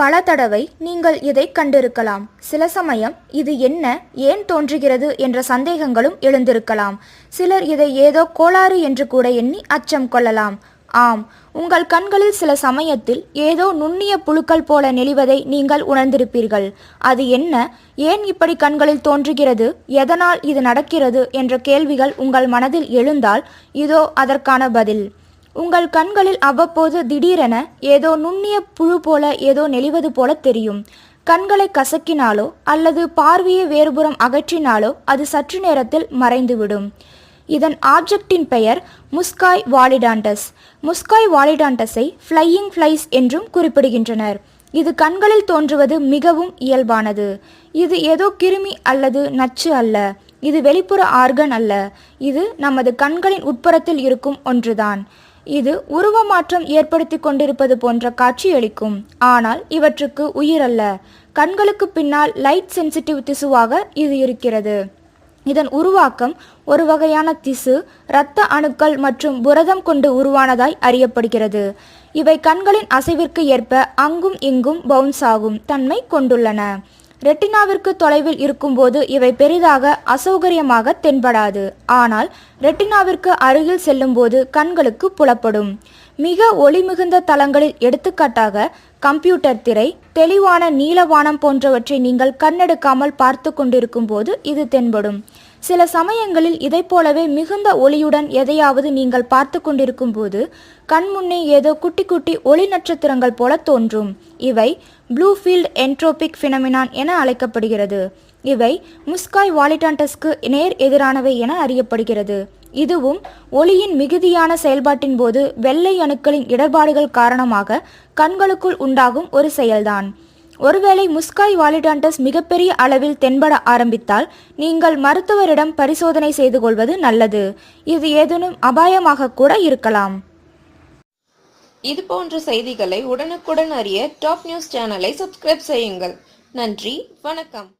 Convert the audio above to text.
பல தடவை நீங்கள் இதை கண்டிருக்கலாம். சில சமயம் இது என்ன ஏன் தோன்றுகிறது என்ற சந்தேகங்களும் எழுந்திருக்கலாம். சிலர் இதை ஏதோ கோளாறு என்று கூட எண்ணி அச்சம் கொள்ளலாம். ஆம் உங்கள் கண்களில் சில சமயத்தில் ஏதோ நுண்ணிய புழுக்கள் போல நெளிவதை நீங்கள் உணர்ந்திருப்பீர்கள். அது என்ன ஏன் இப்படி கண்களில் தோன்றுகிறது எதனால் இது நடக்கிறது என்ற கேள்விகள் உங்கள் மனதில் எழுந்தால் இதோ அதற்கான பதில். உங்கள் கண்களில் அவ்வப்போது திடீரென ஏதோ நுண்ணிய புழு போல ஏதோ நெளிவது போல தெரியும். கண்களை கசக்கினாலோ அல்லது பார்வையை வேறுபுறம் அகற்றினாலோ அது சற்று நேரத்தில் மறைந்துவிடும். இதன் ஆப்ஜெக்டின் பெயர் முஸ்காய் வாலிடாண்டஸ். முஸ்காய் வாலிடாண்டஸை ஃப்ளையிங் ஃப்ளைஸ் என்றும் குறிப்பிடுகின்றனர். இது கண்களில் தோன்றுவது மிகவும் இயல்பானது. இது ஏதோ கிருமி அல்லது நச்சு அல்ல. இது வெளிப்புற ஆர்கன் அல்ல. இது நமது கண்களின் உட்புறத்தில் இருக்கும் ஒன்றுதான். இது உருவமாற்றம் ஏற்படுத்தி கொண்டிருப்பது போன்ற காட்சியளிக்கும். ஆனால் இவற்றுக்கு உயிரல்ல. கண்களுக்கு பின்னால் லைட் சென்சிட்டிவ் திசுவாக இது இருக்கிறது. இதன் உருவாக்கம் ஒரு வகையான திசு இரத்த அணுக்கள் மற்றும் புரதம் கொண்டு உருவானதாய் அறியப்படுகிறது. இவை கண்களின் அசைவிற்கு ஏற்ப அங்கும் இங்கும் பவுன்ஸ் ஆகும் தன்மை கொண்டுள்ளன. ரெட்டினாவிற்கு தொலைவில் இருக்கும்போது இவை பெரிதாக அசௌகரியமாக தென்படாது. ஆனால் ரெட்டினாவிற்கு அருகில் செல்லும்போது கண்களுக்கு புலப்படும். மிக ஒளி மிகுந்த தளங்களில் எடுத்துக்காட்டாக கம்ப்யூட்டர் திரை தெளிவான நீலவானம் போன்றவற்றை நீங்கள் கண்ணெடுக்காமல் பார்த்து கொண்டிருக்கும் போது இது தென்படும். சில சமயங்களில் இதைப்போலவே மிகுந்த ஒளியுடன் எதையாவது நீங்கள் பார்த்து கொண்டிருக்கும் போது கண்முன்னே ஏதோ குட்டி குட்டி ஒளி நட்சத்திரங்கள் போல தோன்றும். இவை ப்ளூஃபீல்ட் என்ட்ரோபிக் ஃபினமினான் என அழைக்கப்படுகிறது. இவை முஸ்காய் வாலிடாண்டஸ்க்கு நேர் எதிரானவை என அறியப்படுகிறது. இதுவும் ஒளியின் மிகுதியான செயல்பாட்டின் போது வெள்ளை அணுக்களின் இடர்பாடுகள் காரணமாக கண்களுக்குள் உண்டாகும் ஒரு செயல்தான். ஒருவேளை முஸ்காய் வாலிடாண்டஸ் மிகப்பெரிய அளவில் தென்பட ஆரம்பித்தால் நீங்கள் மருத்துவரிடம் பரிசோதனை செய்து கொள்வது நல்லது. இது ஏதேனும் அபாயமாக கூட இருக்கலாம். இது போன்ற செய்திகளை உடனுக்குடன் அறிய டாப் நியூஸ் சேனலை சப்ஸ்கிரைப் செய்யுங்கள். நன்றி வணக்கம்.